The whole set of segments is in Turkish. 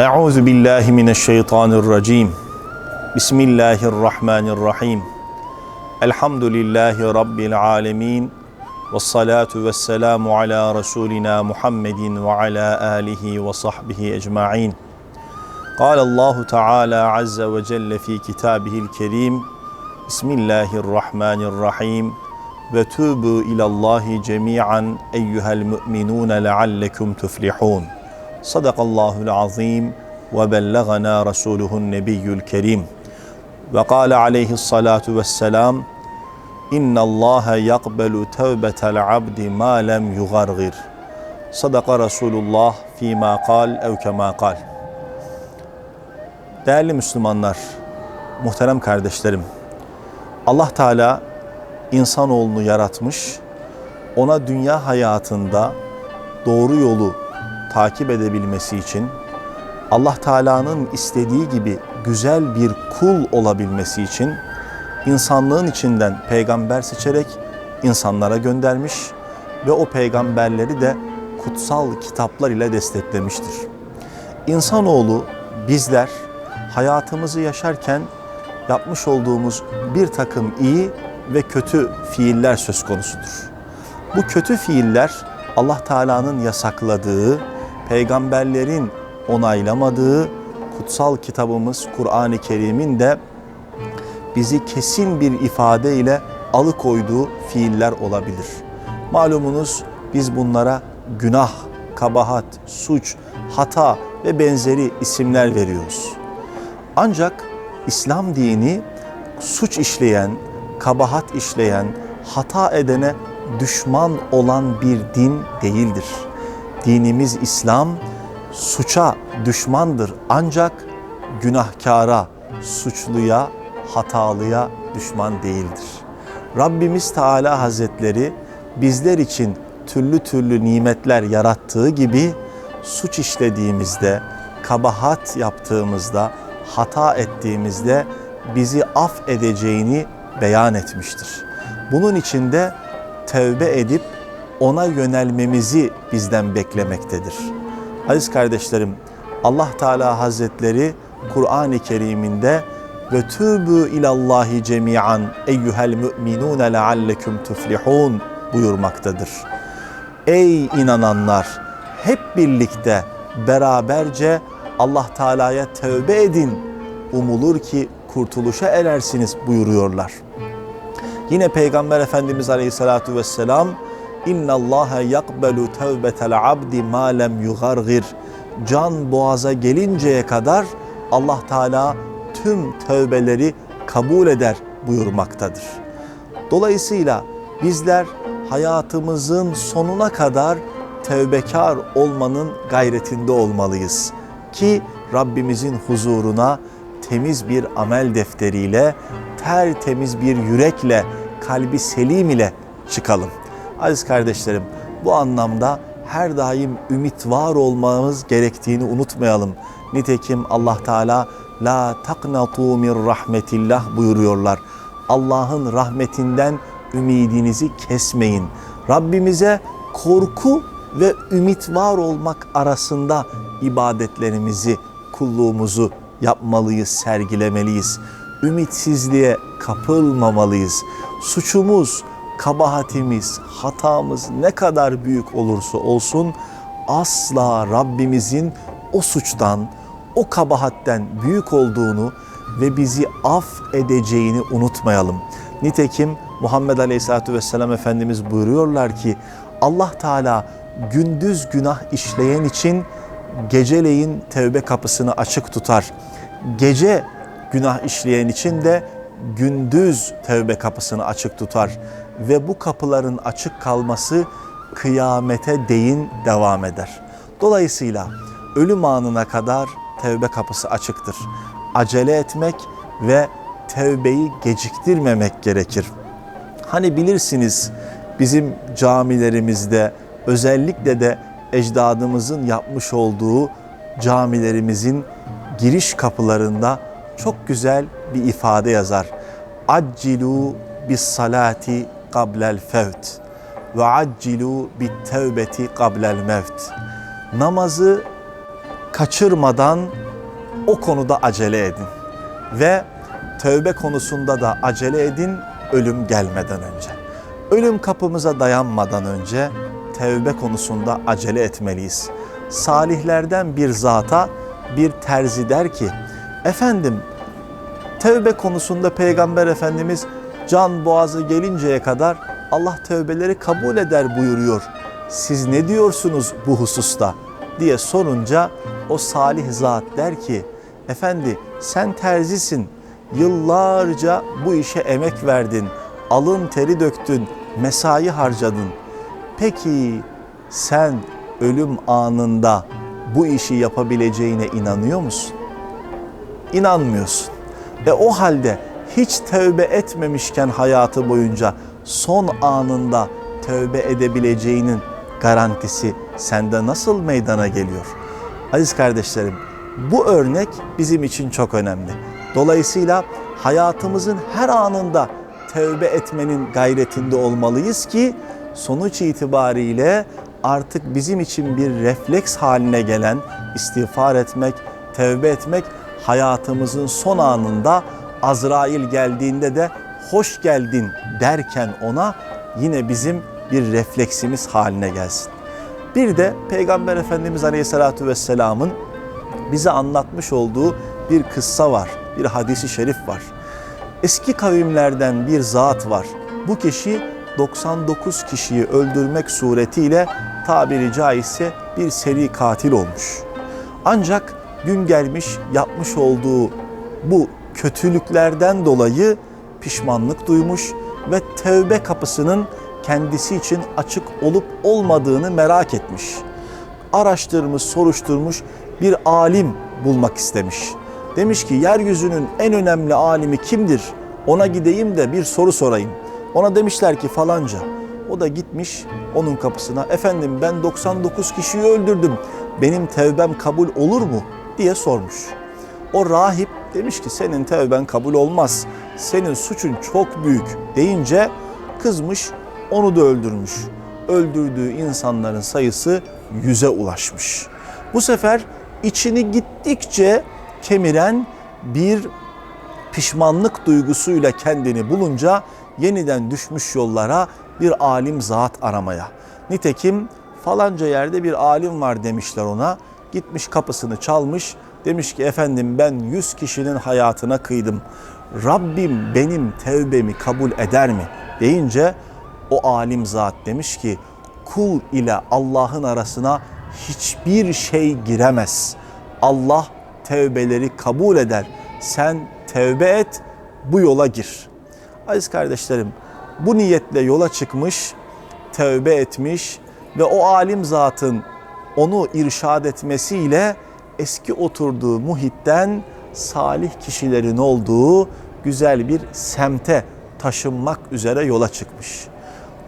Euzu billahi mineşşeytanirracim. Bismillahirrahmanirrahim. Elhamdülillahi rabbil alamin. Ves salatu vesselamu ala rasulina Muhammedin ve ala alihi ve sahbihi ecmaîn. قال الله تعالى عز وجل في كتابه الكريم بسم الله الرحمن الرحيم وتوبوا إلى الله جميعا أيها المؤمنون لعلكم تفلحون Sadakallahul azim ve bellagana rasuluhun nebiyyül kerim. Ve kâle aleyhissalâtu vesselâm İnna Allah yakbelu tevbetel abdi ma lem yugargir. Sadaka Resulullah fîmâ kal ev kemâ kal. Değerli Müslümanlar, muhterem kardeşlerim, Allah Teala insanoğlunu yaratmış, ona dünya hayatında doğru yolu takip edebilmesi için Allah Teala'nın istediği gibi güzel bir kul olabilmesi için insanlığın içinden peygamber seçerek insanlara göndermiş ve o peygamberleri de kutsal kitaplar ile desteklemiştir. İnsanoğlu bizler hayatımızı yaşarken yapmış olduğumuz bir takım iyi ve kötü fiiller söz konusudur. Bu kötü fiiller Allah Teala'nın yasakladığı, peygamberlerin onaylamadığı kutsal kitabımız Kur'an-ı Kerim'in de bizi kesin bir ifade ile alıkoyduğu fiiller olabilir. Malumunuz biz bunlara günah, kabahat, suç, hata ve benzeri isimler veriyoruz. Ancak İslam dini suç işleyen, kabahat işleyen, hata edene düşman olan bir din değildir. Dinimiz İslam suça düşmandır ancak günahkara, suçluya, hatalıya düşman değildir. Rabbimiz Teala Hazretleri bizler için türlü türlü nimetler yarattığı gibi suç işlediğimizde, kabahat yaptığımızda, hata ettiğimizde bizi af edeceğini beyan etmiştir. Bunun için de tevbe edip ona yönelmemizi bizden beklemektedir. Aziz kardeşlerim, Allah Teala Hazretleri Kur'an-ı Kerim'inde ve tübü ilallahi cemian eyyuhel müminune leallekum tuflihun buyurmaktadır. Ey inananlar hep birlikte beraberce Allah Teala'ya tövbe edin. Umulur ki kurtuluşa erersiniz buyuruyorlar. Yine Peygamber Efendimiz Aleyhissalatu vesselam İnna Allaha yakbelu tevbetel abdi ma lem yugargir. Can boğaza gelinceye kadar Allah Teala tüm tövbeleri kabul eder buyurmaktadır. Dolayısıyla bizler hayatımızın sonuna kadar tevbekar olmanın gayretinde olmalıyız ki Rabbimizin huzuruna temiz bir amel defteriyle, tertemiz bir yürekle, kalbi selim ile çıkalım. Aziz kardeşlerim, bu anlamda her daim ümit var olmamız gerektiğini unutmayalım. Nitekim Allah Teala la taknatu min rahmetillah buyuruyorlar. Allah'ın rahmetinden ümidinizi kesmeyin. Rabbimize korku ve ümit var olmak arasında ibadetlerimizi, kulluğumuzu yapmalıyız, sergilemeliyiz. Ümitsizliğe kapılmamalıyız. Suçumuz, kabahatimiz, hatamız ne kadar büyük olursa olsun asla Rabbimizin o suçtan, o kabahatten büyük olduğunu ve bizi af edeceğini unutmayalım. Nitekim Muhammed Aleyhisselatü Vesselam Efendimiz buyuruyorlar ki Allah Teala gündüz günah işleyen için geceleyin tevbe kapısını açık tutar. Gece günah işleyen için de gündüz tevbe kapısını açık tutar ve bu kapıların açık kalması kıyamete değin devam eder. Dolayısıyla ölüm anına kadar tevbe kapısı açıktır. Acele etmek ve tevbeyi geciktirmemek gerekir. Hani bilirsiniz bizim camilerimizde özellikle de ecdadımızın yapmış olduğu camilerimizin giriş kapılarında çok güzel bir ifade yazar. Accilu bis salati qablel fevt ve accilu bit tevbeti qablel mevt. Namazı kaçırmadan o konuda acele edin. Ve tövbe konusunda da acele edin ölüm gelmeden önce. Ölüm kapımıza dayanmadan önce tevbe konusunda acele etmeliyiz. Salihlerden bir zata bir terzi der ki, efendim tevbe konusunda Peygamber Efendimiz can boğazı gelinceye kadar Allah tövbeleri kabul eder buyuruyor. Siz ne diyorsunuz bu hususta diye sorunca o salih zat der ki, efendi sen terzisin, yıllarca bu işe emek verdin, alın teri döktün, mesai harcadın. Peki sen ölüm anında bu işi yapabileceğine inanıyor musun? İnanmıyorsun. E o halde hiç tövbe etmemişken hayatı boyunca son anında tövbe edebileceğinin garantisi sende nasıl meydana geliyor? Aziz kardeşlerim, bu örnek bizim için çok önemli. Dolayısıyla hayatımızın her anında tövbe etmenin gayretinde olmalıyız ki sonuç itibariyle artık bizim için bir refleks haline gelen istiğfar etmek, tövbe etmek hayatımızın son anında Azrail geldiğinde de hoş geldin derken ona yine bizim bir refleksimiz haline gelsin. Bir de Peygamber Efendimiz Aleyhisselatü Vesselam'ın bize anlatmış olduğu bir kıssa var, bir hadisi şerif var. Eski kavimlerden bir zat var. Bu kişi 99 kişiyi öldürmek suretiyle tabiri caizse bir seri katil olmuş. Ancak gün gelmiş yapmış olduğu bu kötülüklerden dolayı pişmanlık duymuş ve tevbe kapısının kendisi için açık olup olmadığını merak etmiş. Araştırmış, soruşturmuş bir alim bulmak istemiş. Demiş ki yeryüzünün en önemli alimi kimdir? Ona gideyim de bir soru sorayım. Ona demişler ki falanca. O da gitmiş onun kapısına. Efendim ben 99 kişiyi öldürdüm. Benim tevbem kabul olur mu? diye sormuş. O rahip demiş ki senin tevben kabul olmaz. Senin suçun çok büyük deyince kızmış onu da öldürmüş. Öldürdüğü insanların sayısı yüze ulaşmış. Bu sefer içini gittikçe kemiren bir pişmanlık duygusuyla kendini bulunca yeniden düşmüş yollara bir alim zat aramaya. Nitekim falanca yerde bir alim var demişler ona. Gitmiş kapısını çalmış. Demiş ki efendim ben yüz kişinin hayatına kıydım. Rabbim benim tevbemi kabul eder mi? Deyince o alim zat demiş ki kul ile Allah'ın arasına hiçbir şey giremez. Allah tevbeleri kabul eder. Sen tevbe et, bu yola gir. Aziz kardeşlerim, bu niyetle yola çıkmış, tevbe etmiş ve o alim zatın onu irşad etmesiyle eski oturduğu muhitten salih kişilerin olduğu güzel bir semte taşınmak üzere yola çıkmış.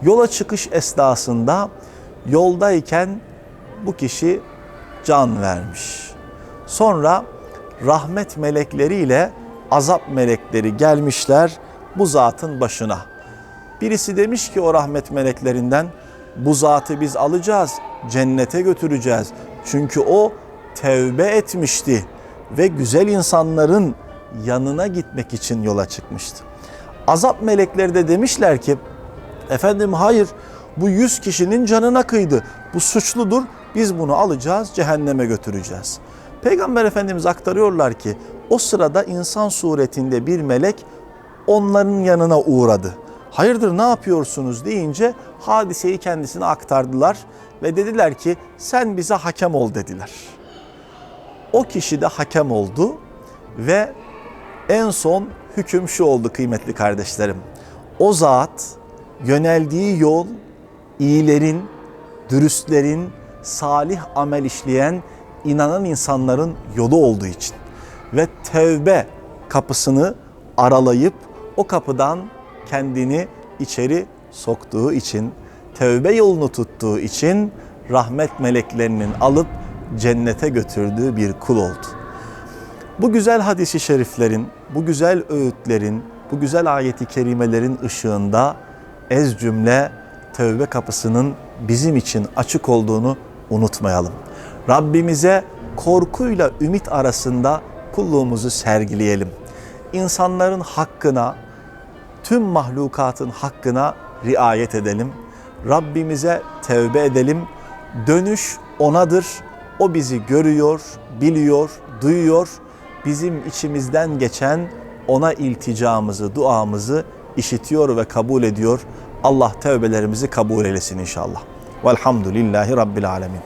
Yola çıkış esnasında yoldayken bu kişi can vermiş. Sonra rahmet melekleriyle azap melekleri gelmişler bu zatın başına. Birisi demiş ki o rahmet meleklerinden bu zatı biz alacağız, cennete götüreceğiz. Çünkü o tevbe etmişti ve güzel insanların yanına gitmek için yola çıkmıştı. Azap melekleri de demişler ki efendim hayır bu yüz kişinin canına kıydı. Bu suçludur. Biz bunu alacağız, cehenneme götüreceğiz. Peygamber Efendimiz aktarıyorlar ki o sırada insan suretinde bir melek onların yanına uğradı. Hayırdır ne yapıyorsunuz deyince hadiseyi kendisine aktardılar ve dediler ki sen bize hakem ol dediler. O kişi de hakem oldu ve en son hüküm şu oldu kıymetli kardeşlerim. O zat yöneldiği yol iyilerin, dürüstlerin, salih amel işleyen, inanan insanların yolu olduğu için ve tevbe kapısını aralayıp o kapıdan kendini içeri soktuğu için, tevbe yolunu tuttuğu için rahmet meleklerinin alıp cennete götürdüğü bir kul oldu. Bu güzel hadisi şeriflerin, bu güzel öğütlerin, bu güzel ayeti kerimelerin ışığında ez cümle tövbe kapısının bizim için açık olduğunu unutmayalım. Rabbimize korkuyla ümit arasında kulluğumuzu sergileyelim. İnsanların hakkına, tüm mahlukatın hakkına riayet edelim. Rabbimize tevbe edelim. Dönüş onadır. O bizi görüyor, biliyor, duyuyor. Bizim içimizden geçen ona ilticamızı, duamızı işitiyor ve kabul ediyor. Allah tevbelerimizi kabul eylesin inşallah. Velhamdülillahi Rabbil Alemin.